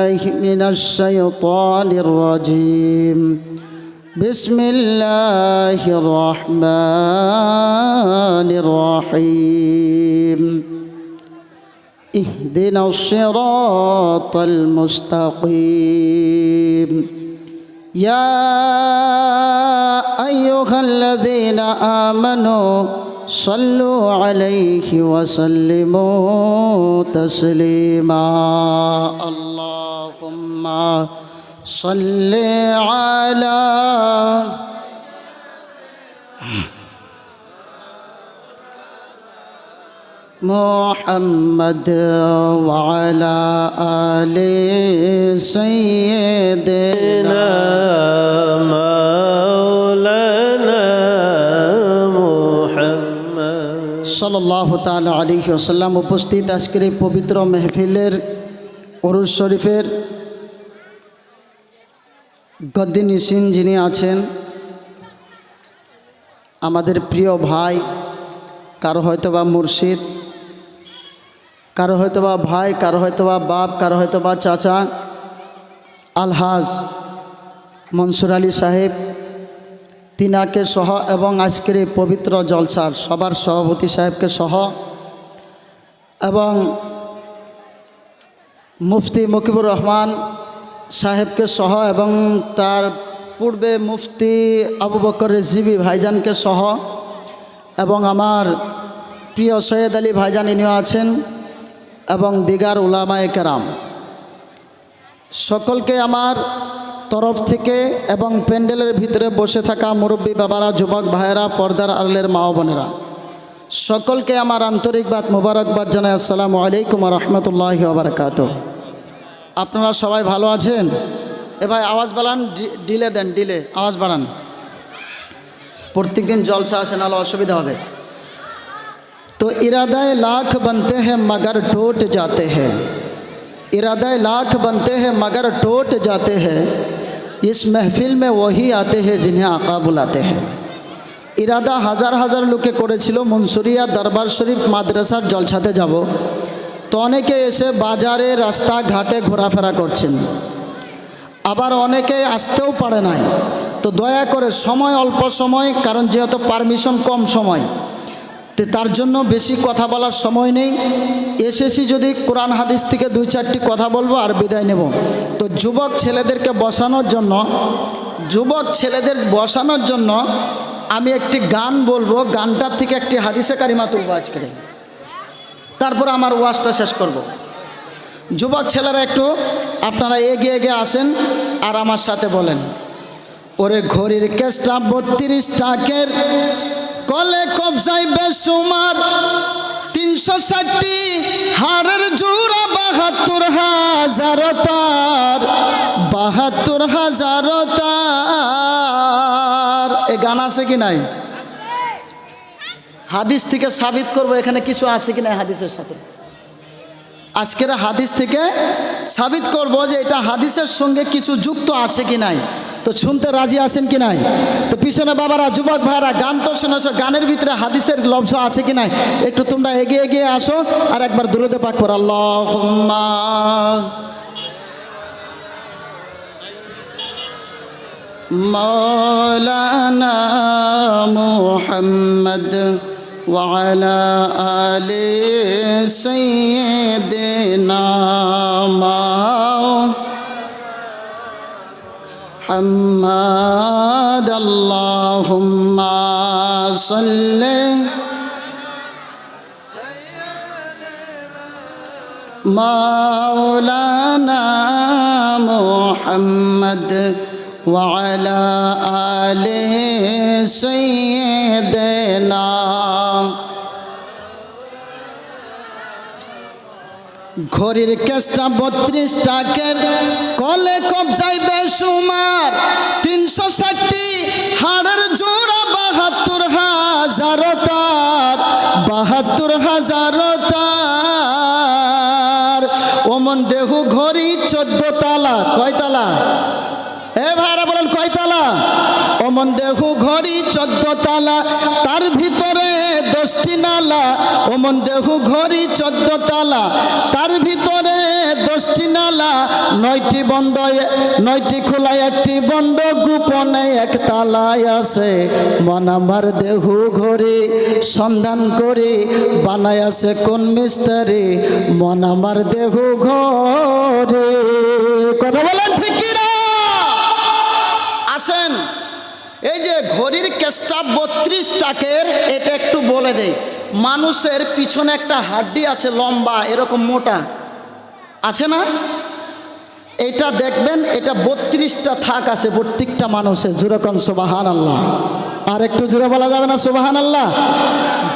من الشيطان الرجيم. بسم الله الرحمن الرحيم. اهدنا الصراط المستقيم. يا أيها الذين آمنوا صلوا عليه وسلموا تسليما. اللهم صل على محمد وعلى آل سيدنا مولانا সাল্লাহ তালা আলী আসাল্লাম উপস্থিত আজকের এই পবিত্র মেহফিলের অরুজ শরীফের গদ্দি নিসিন যিনি আছেন, আমাদের প্রিয় ভাই, কারও হয়তো বা মুর্শিদ, কারও হয়তো বা ভাই, কারও হয়তো বা বাপ, কারও হয়তো বা চাচা, আলহাজ মনসুর আলী সাহেব তিনাকে সহ এবং আজকের এই পবিত্র জলসার সবার সভাপতি সাহেবকে সহ এবং মুফতি মকিবুর রহমান সাহেবকে সহ এবং তার পূর্বে মুফতি আবু বকর রেজিবি ভাইজানকে সহ এবং আমার প্রিয় সৈয়দ আলী ভাইজান ইনিও আছেন এবং দিগার উলামায়ে কেরাম। সকলকে আমার তরফ থেকে এবং প্যান্ডেলের ভিতরে বসে থাকা মুরব্বী বাবারা যুবক ভাইয়েরা পর্দার আড়লের মা ও বোনেরা সকলকে আমার আন্তরিকবাদ মোবারকবাদ জানাই আসসালামু আলাইকুম রহমতুল্লাহ বারকাত আপনারা সবাই ভালো আছেন এ ভাই আওয়াজ বাড়ান ডি- ডিলে দেন ডিলে আওয়াজ বাড়ান প্রত্যেকদিন জলসা আসে নাহলে অসুবিধা হবে তো ইরাদায় লাখ बनते हैं मगर टूट जाते हैं इरादा लाख बनते हैं मगर टूट जाते हैं इस महफिल में वही आते हैं जिन्हें आका बुलाते हैं ইরাদা হাজার হাজার লোকে করেছিল মনসুরিয়া দরবার শরীফ মাদ্রাসার জলসাতে যাব তো অনেকে এসে বাজারে রাস্তা ঘাটে ঘোরাফেরা করছেন আবার অনেকে আসতেও পারে নাই তো দয়া করে সময় অল্প সময় কারণ যেহেতু পারমিশন কম সময় তো তার জন্য বেশি কথা বলার সময় নেই। এসেছি যদি কোরআন হাদিস থেকে দুই চারটি কথা বলব আর বিদায় নেব। তো যুবক ছেলেদেরকে বসানোর জন্য, যুবক ছেলেদের বসানোর জন্য আমি একটি গান বলব। গানটার থেকে একটি হাদিসে কারিমা তুলবো আজকে তারপর আমার ওয়াজটা শেষ করব। যুবক ছেলেরা একটু আপনারা এগিয়ে এগিয়ে আসেন আর আমার সাথে বলেন, ওরে ঘড়ির কেসটা বত্রিশ টাকের কলে কবজাই বেসুমার তিনশো ষাটটি হারের জোড়া, বাহাত্তর হাজার তার, বাহাত্তর হাজার তার। এ গান আছে কি নাই? হাদিস থেকে সাবিত করব, এখানে কিছু আছে কি নাই হাদিসের সাথে? আজকের হাদিস থেকে সাবিত করব যে এটা হাদিসের সঙ্গে কিছু যুক্ত আছে কি নাই। তো শুনতে রাজি আছেন কি নাই? তো পিছনে বাবারা, যুবক ভাইরা গান তো শুনেছ, গানের ভিতরে হাদিসের লব্জ আছে কি নাই? একটু তোমরা এগিয়ে এগিয়ে আসো আর একবার দূরদে পাক করা। আল্লাহ মৌলানা মোহাম্মদ وعلى آل سيدنا محمد. اللهم صل. مولانا محمد وعلى آل سيدنا ঘড়ির কেসটা বত্রিশ টাকের কলে কবজায় বেসুমার তিনশো ষাটটি হাড়ের জোড়া বাহাত্তর হাজার তার বাহাত্তর হাজার তার ওমন দেহু ঘড়ি চোদ্দ তালা কয় তালা এ ভাইরা বলেন কয়তালা? অমন দেহু ঘড়ি চোদ্দ তালা তার ভিতরে দশটি নালা অমন দেহু ঘড়ি চোদ্দ তালা। তার ভিতরে দশটি নালা, নয়টি বন্ধ, নয়টি খোলায় একটি বন্ধ, গোপনে এক তালায় আছে। মন আমার দেহু ঘরে সন্ধান করে, বানায় আছে কোন মিস্তারে। মন আমার দেহু ঘরে ঘড়ির বত্রিশ টাকের, এটা একটু বলে দেই। মানুষের পিছনে একটা হাড্ডি আছে, লম্বা, এরকম মোটা। আছে না? এটা দেখবেন, এটা বত্রিশটা থাক আছে প্রত্যেকটা মানুষের। জুরকন সোবাহান আল্লাহ আর একটু জুড়ে বলা যাবে না সোবাহান আল্লাহ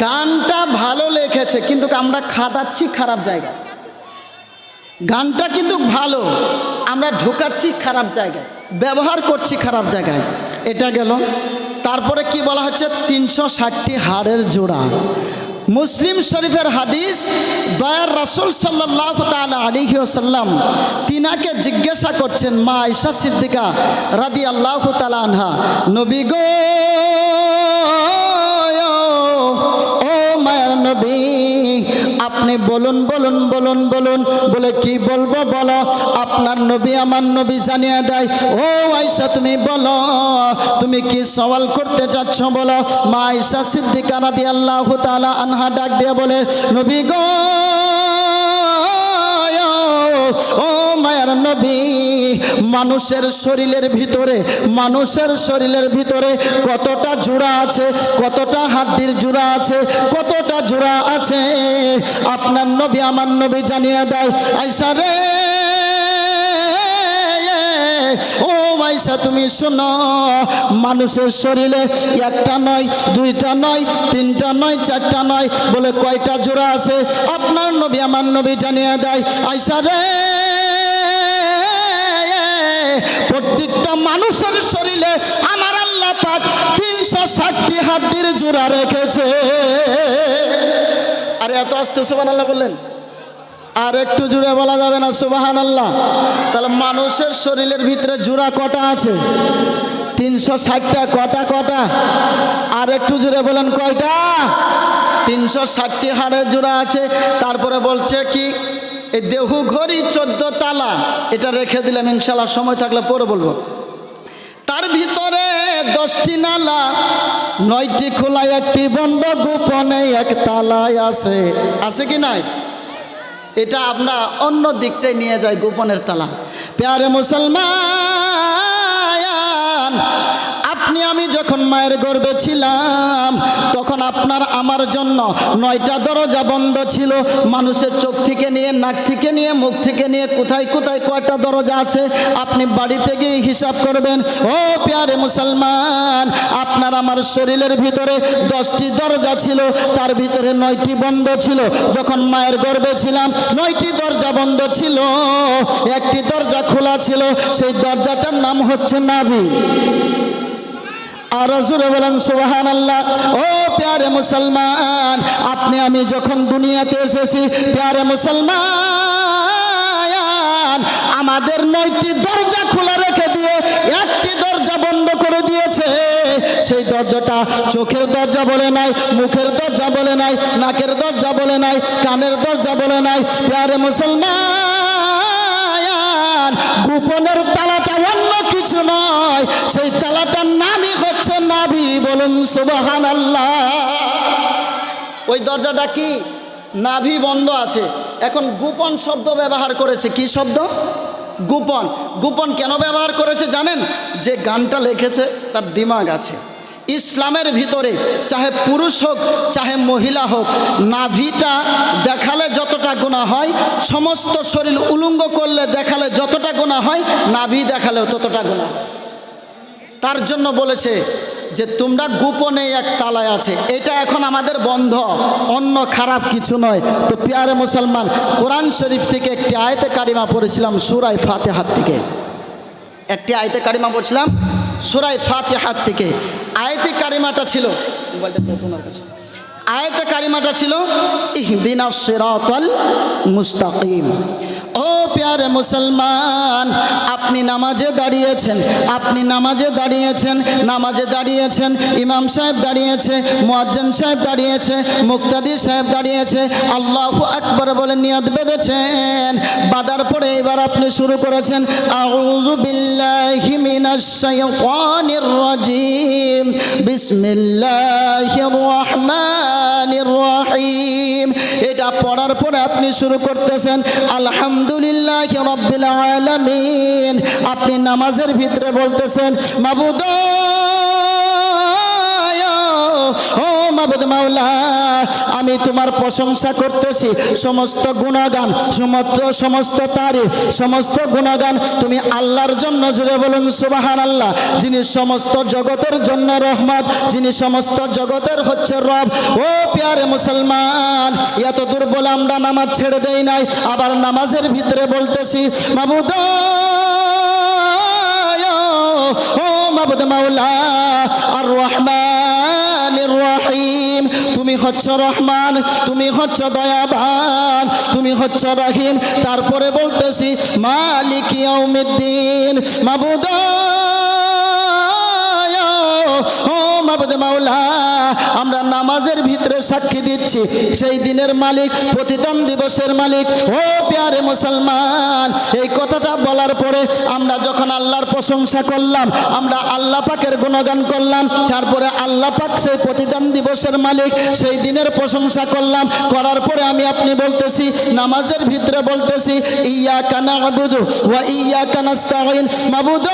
গানটা ভালো লেখেছে, কিন্তু আমরা খাটাচ্ছি খারাপ জায়গায় গানটা কিন্তু ভালো, আমরা ঢোকাচ্ছি খারাপ জায়গায়, ব্যবহার করছি খারাপ জায়গায়। এটা গেল। তারপরে কি বলা হচ্ছে? তিনশো ষাটটি হাড়ের জোড়া। মুসলিম শরীফের হাদিস, দয়ার রাসুল সাল্লাহ তাল আলিহি ওসাল্লাম তিনাকে জিজ্ঞাসা করছেন, মা ঈশা সিদ্দিকা রাদি আল্লাহ তালা আনহা, নবী গো, ও মায়ের নবী আপনি বলুন বলুন বলুন বলুন, বলে কি বলব বলো? আপনার নবী আমার নবী জানিয়ে দেয়, ও আয়সা তুমি বলো, তুমি কি সওয়াল করতে চাচ্ছ বলো? মা আয়সা সিদ্দিকা দিয়ে আল্লাহ তালা আনহা ডাক দিয়ে বলে, নবী গো ও মায়ার নবী, মানুষের শরীরের ভিতরে, মানুষের শরীরের ভিতরে কতটা জোড়া আছে, কতটা হাড্ডির জোড়া আছে, কতটা জোড়া আছে? আপনার নবী আমার নবী জানিয়ে দেয় আইসা রে ও মাইসা তুমি শোনো, মানুষের শরীরে একটা নয়, দুইটা নয়, তিনটা নয়, চারটা নয়, বলে কয়টা জোড়া আছে? আপনার নবী আমার নবী জানিয়ে দেয় আইসা রে, প্রত্যেকটা মানুষের শরীরে আমার আল্লাহ পাক তিনশো ষাটটি হাড্ডির জোড়া রেখেছে। আরে এত আসতে সোমান আল্লাহ বললেন। আর একটু জুড়ে বলা যাবে না সুবাহান আল্লাহ তাহলে মানুষের শরীরের ভিতরে জোড়া কটা আছে? তিনশো ষাটটা, কটা কটা? আর একটু জুড়ে বলেন কয়টা? তিনশো ষাটটি হাড়ের জোড়া আছে। তারপরে বলছে কি এই দেহু ঘড়ি চোদ্দ তালা। এটা রেখে দিলাম, ইনশাল্লাহ সময় থাকলে পরে বলব। তার ভিতরে দশটি নালা, নয়টি খোলা, একটি বন্ধ, গোপনে এক তালায় আছে। আছে কি নাই? এটা আমরা অন্য দিকটাই নিয়ে যাই গোপনের তালা। প্যারে মুসলমান আপনি আমি যখন মায়ের গর্বে ছিলাম, তখন আপনার আমার জন্য নয়টা দরজা বন্ধ ছিল। মানুষের চোখ থেকে নিয়ে, নাক থেকে নিয়ে, মুখ থেকে নিয়ে, কোথায় কোথায় কয়টা দরজা আছে, আপনি বাড়িতে গিয়ে হিসাব করবেন, ও প্যারে মুসলমান, আপনার আমার শরীরের ভিতরে দশটি দরজা ছিল, তার ভিতরে নয়টি বন্ধ ছিল। যখন মায়ের গর্বে ছিলাম, নয়টি দরজা বন্ধ ছিল, একটি দরজা খোলা ছিল, সেই দরজাটার নাম হচ্ছে নাভি। আর বলেন সুবাহান আল্লাহ ও প্যারে মুসলমান, আপনি আমি যখন দুনিয়াতে এসেছি, প্যারে মুসলমান, আমাদের নয়টি দরজা খোলা রেখে দিয়ে, একটি দরজা বন্ধ করে দিয়েছে। সেই দরজাটা চোখের দরজা বলে নাই, মুখের দরজা বলে নাই, নাকের দরজা বলে নাই, কানের দরজা বলে নাই। প্যারে মুসলমান, গোপনের তালাটা অন্য কিছু নয়, সেই নাভি বলুন সুবাহান আল্লাহ ওই দরজাটা কি? নাভি বন্ধ আছে। এখন গোপন শব্দ ব্যবহার করেছে। কি শব্দ? গোপন। গোপন কেন ব্যবহার করেছে জানেন? যে গানটা লিখেছে, তার দিমাগ আছে। ইসলামের ভিতরে, চাহে পুরুষ হোক, চাহে মহিলা হোক, নাভিটা দেখালে যতটা গোনা হয়, সমস্ত শরীর উলঙ্গ করলে দেখালে যতটা গোনা হয়, নাভি দেখালেও ততটা গোনা হয়। তার জন্য বলেছে যে তোমরা গোপনে এক তালায় আছে। এটা এখন আমাদের বন্ধ। অন্য খারাপ কিছু নয়। তো পেয়ারে মুসলমান, কোরআন শরীফ থেকে একটি আয়তে কারিমা পড়েছিলাম সুরাই ফাতে হাত থেকে। একটি আয়তে কারিমা পড়ছিলাম সুরাই ফাতে হাত থেকে। আয়তে কারিমাটা ছিল। আয়তে কারিমাটা ছিল, ইহদিনা সিরাতাল মুস্তাকিম। ও প্যারে মুসলমান, আপনি নামাজে দাঁড়িয়েছেন, আপনি নামাজে দাঁড়িয়েছেন নামাজে দাঁড়িয়েছেন, ইমাম সাহেব দাঁড়িয়েছে, মুয়াজ্জিন সাহেব দাঁড়িয়েছে, মুক্তাদি সাহেব দাঁড়িয়েছে, আল্লাহ আকবর বলে নিয়াদ বেঁধেছেন। বাদার পরে এবার আপনি শুরু করেছেন বিসমিল্লাহির রহমানির রহিম। এটা পড়ার পরে আপনি শুরু করতেছেন আলহামদুলিল্লাহ আপনি নামাজের ভিতরে বলতেছেন মাবুদ ও মাবুদ মাওলা, আমি তোমার প্রশংসা করতেছি। সমস্ত গুণগান, সমস্ত সমস্ত তারিফ, সমস্ত গুণগান তুমি আল্লাহর জন্য জুড়ে বলুন সুবাহান আল্লাহ যিনি সমস্ত জগতের জন্য রহমত, যিনি সমস্ত জগতের হচ্ছে রব। ও প্যারে মুসলমান, এত দূর বলে আমরা নামাজ ছেড়ে দেই নাই, আবার নামাজের ভিতরে বলতেছি, মাবুদ ও মাবুদ মাওলা, আর রহমান। রহিম। তুমি হচ্ছ রহমান, তুমি হচ্ছ দয়াবান, তুমি হচ্ছ রহিম। তারপরে বলতেছি, মালিক ইয়াউমিদ্দিন, মাবুদ ও মাবুদ মাওলা, আমরা নামাজের ভিতরে সাক্ষী দিচ্ছি। সেই দিনের মালিক, প্রতিদান দিবসের মালিক। ও প্যারে মুসলমান, এই কথাটা বলার পরে আমরা যখন আল্লাহর প্রশংসা করলাম, আমরা আল্লাহ পাকের গুণগান করলাম, তারপরে আল্লাহ পাক সেই প্রতিদান দিবসের মালিক সেই দিনের প্রশংসা করলাম। করার পরে আমি আপনি বলতেছি, নামাজের ভিতরে বলতেছি, ইয়া কানা আবুদু ওয়া ইয়া কানাস্তাইন মাবুদ।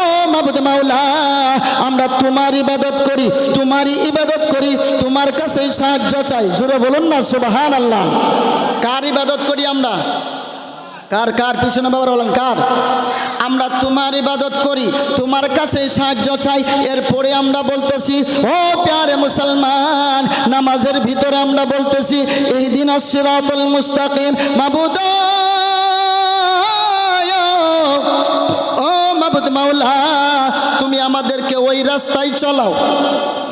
ও মাবুদ মাওলা, আমরা তোমার ইবাদত করি তোমারই ইবাদত করি, তোমার কাছে সাহায্য চাই। জুড়ে বলুন না সুবাহান আল্লাহ কার ইবাদত করি আমরা? কার কার? পিছনে বাবার বলেন, কার? আমরা তোমার ইবাদত করি, তোমার কাছে সাহায্য চাই। এরপরে আমরা বলতেছি, ও প্যারে মুসলমান, নামাজের ভিতরে আমরা বলতেছি এই দিন মুস্তাকিম। মাবুদ মাওলা, তুমি আমাদেরকে ওই রাস্তায় চলাও,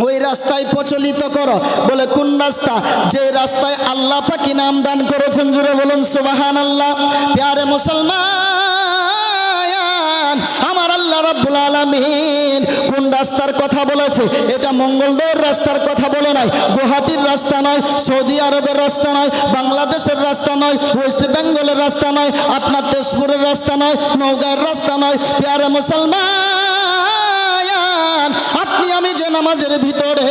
ওই রাস্তায় প্রচলিত করো। বলে, কোন রাস্তা? যে রাস্তায় আল্লাহ পাকি নাম দান করেছেন জুড়ে বলুন সুবাহান আল্লাহ প্যারে মুসলমান আল্লাহ রাব্বুল আলামিন কোন রাস্তার কথা বলেছে? এটা মঙ্গলদয়ের রাস্তার কথা বলে নাই, গুয়াহাটির রাস্তা নয়, সৌদি আরবের রাস্তা নয়, বাংলাদেশের রাস্তা নয়, ওয়েস্ট বেঙ্গলের রাস্তা নয়, আপনার তেজপুরের রাস্তা নয় নৌকার রাস্তা নয়, প্যারে মুসলমান আপনি আমি যে নামাজের ভিতরে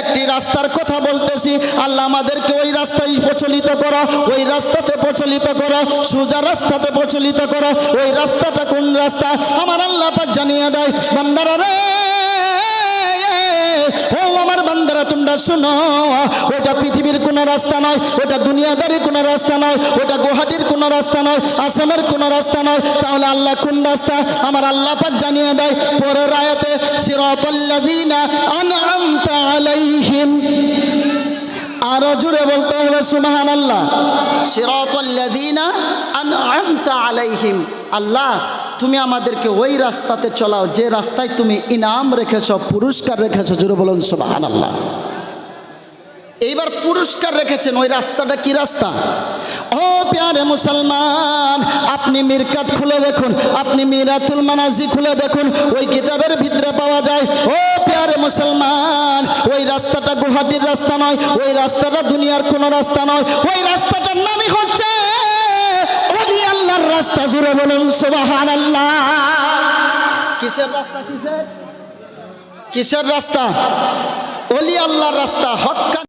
একটি রাস্তার কথা বলতেছি। আল্লাহ আমাদেরকে ওই রাস্তায় প্রচলিত করা, ওই রাস্তাতে প্রচলিত করা, সোজা রাস্তাতে প্রচলিত করা। ওই রাস্তাটা কোন রাস্তা? আমার আল্লাহ পাক জানিয়ে দেয়, বান্দারা রে বান্দারা তোমরা শোনো। ওটা পৃথিবীর কোনো রাস্তা নয়, ওটা দুনিয়াদারি কোনো রাস্তা নয়, ওটা গুয়াহাটির কোনো রাস্তা নয়, আসামের কোনো রাস্তা নয়। তাহলে আল্লাহ কোন রাস্তা? আমার আল্লাহ পাক জানিয়ে দেয়, পরের আয়াতে, সিরাতাল্লাযীনা আনআমতা আলাইহিম। আরও জুড়ে বলতে হবে সুবহান আল্লাহ সিরাতাল্লাযীনা আনআমতা আলাইহিম। আল্লাহ তুমি আমাদেরকে ওই রাস্তাতে চলাও, যে রাস্তায় তুমি ইনাম রেখেছ, পুরস্কার রেখেছ জুড়ে বলুন সুবহান আল্লাহ এইবার পুরস্কার রেখেছেন, ওই রাস্তাটা কি রাস্তা? ও প্যারে মুসলমান, আপনি মিরকাত খুলে দেখুন, আপনি মিরাতুল মানাজি খুলে দেখুন, ওই কিতাবের ভিতরে পাওয়া যায়, ও প্যারে মুসলমান, ওই রাস্তাটা গুহাটির রাস্তা নয়, ওই রাস্তাটা দুনিয়ার কোনো রাস্তা নয়, ওই রাস্তাটার নামই হচ্ছে রাস্তা জুড়ে বলুন সুবাহান কিসের রাস্তা কিসের? কিসের রাস্তা? অলি আল্লাহর রাস্তা হক্কা